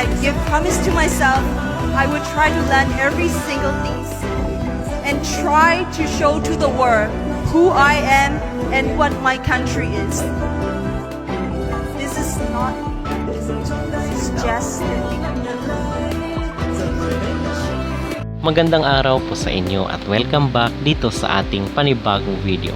I give promise to myself, I would try to learn every single thing and try to show to the world who I am and what my country is. This is not. This is just Magandang araw po sa inyo at welcome back dito sa ating panibagong video.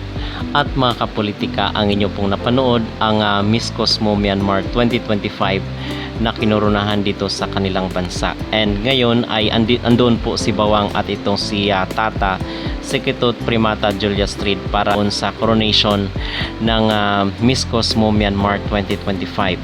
At mga kapolitika, ang inyo pong napanood ang ah, Miss Cosmo Myanmar 2025 na kinurunahan dito sa kanilang bansa. And ngayon ay andi, andun po si Bawang at itong si ah, Tata Sekretut Primata Julia Street para sa coronation ng ah, Miss Cosmo Myanmar 2025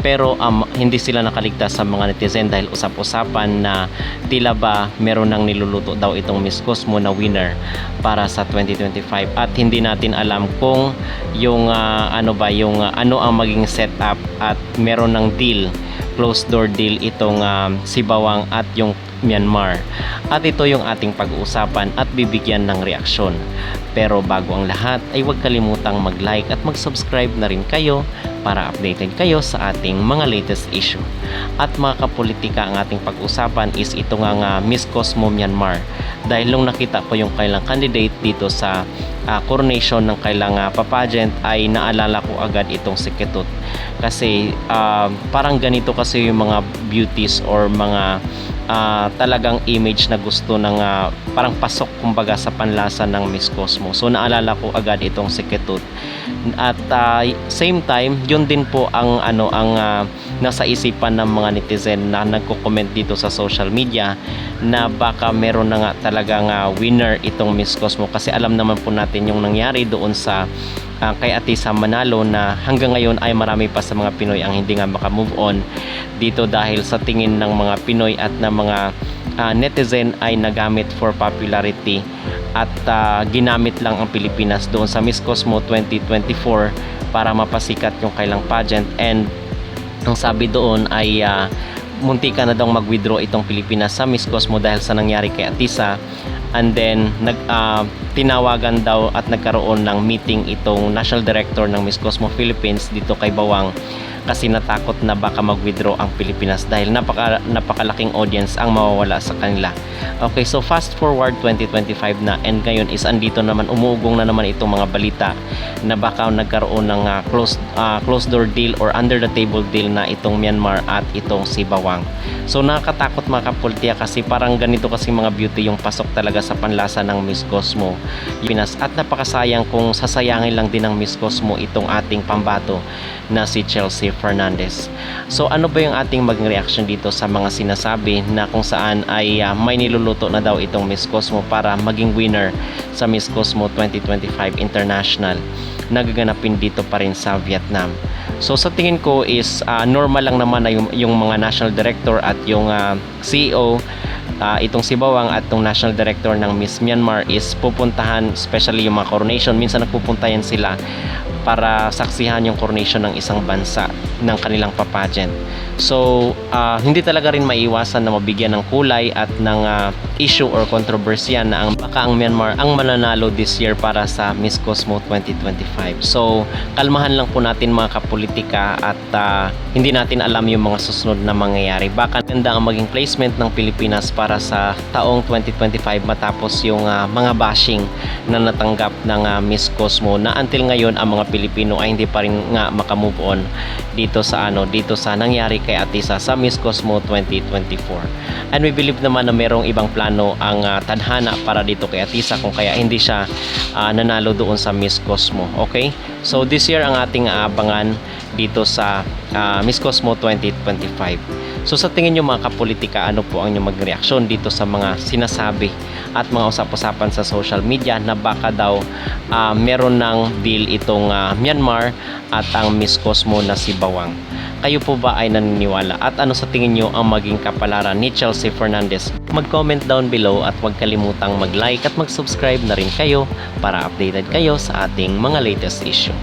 pero um, hindi sila nakaligtas sa mga netizen dahil usap-usapan na tila ba meron nang niluluto daw itong Miss Cosmo na winner para sa 2025 at hindi natin alam kung yung ah, ano ba yung ah, ano ang maging setup at meron ng deal closed door deal itong um, si Bawang at yung Myanmar. At ito yung ating pag-uusapan at bibigyan ng reaksyon. Pero bago ang lahat ay huwag kalimutang mag-like at mag-subscribe na rin kayo para updated kayo sa ating mga latest issue. At mga kapolitika ang ating pag-usapan is ito nga nga Miss Cosmo Myanmar. Dahil nung nakita ko yung kailang candidate dito sa ah, coronation ng kailang uh, papageant ay naalala ko agad itong si Ketut. Kasi ah, parang ganito kasi yung mga beauties or mga ah, talagang image na gusto ng ah, parang pasok kumbaga sa panlasa ng Miss Cosmo. So naalala ko agad itong si Ketut. At ah, same time, yun din po ang ano ang ah, nasa isipan ng mga netizen na nagko-comment dito sa social media na baka meron na nga talagang ah, winner itong Miss Cosmo kasi alam naman po natin yung nangyari doon sa ah, kay Atisa Manalo na hanggang ngayon ay marami pa sa mga Pinoy ang hindi nga maka-move on dito dahil sa tingin ng mga Pinoy at ng mga ah, netizen ay nagamit for popularity at ah, ginamit lang ang Pilipinas doon sa Miss Cosmo 2024 para mapasikat yung kailang pageant. And ang sabi doon ay ah, munti ka na daw mag-withdraw itong Pilipinas sa Miss Cosmo dahil sa nangyari kay Atisa and then nag ah, tinawagan daw at nagkaroon ng meeting itong National Director ng Miss Cosmo Philippines dito kay Bawang kasi natakot na baka mag-withdraw ang Pilipinas dahil napaka, napakalaking audience ang mawawala sa kanila. Okay, so fast forward 2025 na and ngayon is andito naman umuugong na naman itong mga balita na baka nagkaroon ng ah, closed ah, closed door deal or under the table deal na itong Myanmar at itong si Bawang. So nakakatakot mga kapultiya kasi parang ganito kasi mga beauty yung pasok talaga sa panlasa ng Miss Cosmo Pinas at napakasayang kung sasayangin lang din ng Miss Cosmo itong ating pambato na si Chelsea Fernandez. So ano ba yung ating maging reaction dito sa mga sinasabi na kung saan ay ah, may niluluto na daw itong Miss Cosmo para maging winner sa Miss Cosmo 2025 International na gaganapin dito pa rin sa Vietnam. So sa tingin ko is ah, normal lang naman na yung, yung mga national director at yung ah, CEO ah, itong si Bawang at itong national director ng Miss Myanmar is pupuntahan especially yung mga coronation minsan nagpupuntahan sila para saksihan yung coronation ng isang bansa ng kanilang papageant. So, ah, hindi talaga rin maiwasan na mabigyan ng kulay at ng ah, issue or kontrobersya na ang baka ang Myanmar ang mananalo this year para sa Miss Cosmo 2025. So, kalmahan lang po natin mga kapolitika at ah, hindi natin alam yung mga susunod na mangyayari. Baka ganda ang maging placement ng Pilipinas para sa taong 2025 matapos yung ah, mga bashing na natanggap ng ah, Miss Cosmo na until ngayon ang mga Pilipino ay hindi pa rin nga makamove on dito sa ano dito sa nangyari kay Atisa sa Miss Cosmo 2024. And we believe naman na merong ibang plano ang ah, tadhana para dito kay Atisa kung kaya hindi siya ah, nanalo doon sa Miss Cosmo. Okay? So this year ang ating aabangan dito sa ah, Miss Cosmo 2025. So sa tingin nyo mga kapolitika, ano po ang inyong magreaksyon dito sa mga sinasabi at mga usap-usapan sa social media na baka daw ah, meron ng deal itong ah, Myanmar at ang Miss Cosmo na si Bawang. Kayo po ba ay naniniwala at ano sa tingin nyo ang maging kapalaran ni Chelsea Fernandez? Mag-comment down below at huwag kalimutang mag-like at mag-subscribe na rin kayo para updated kayo sa ating mga latest issue.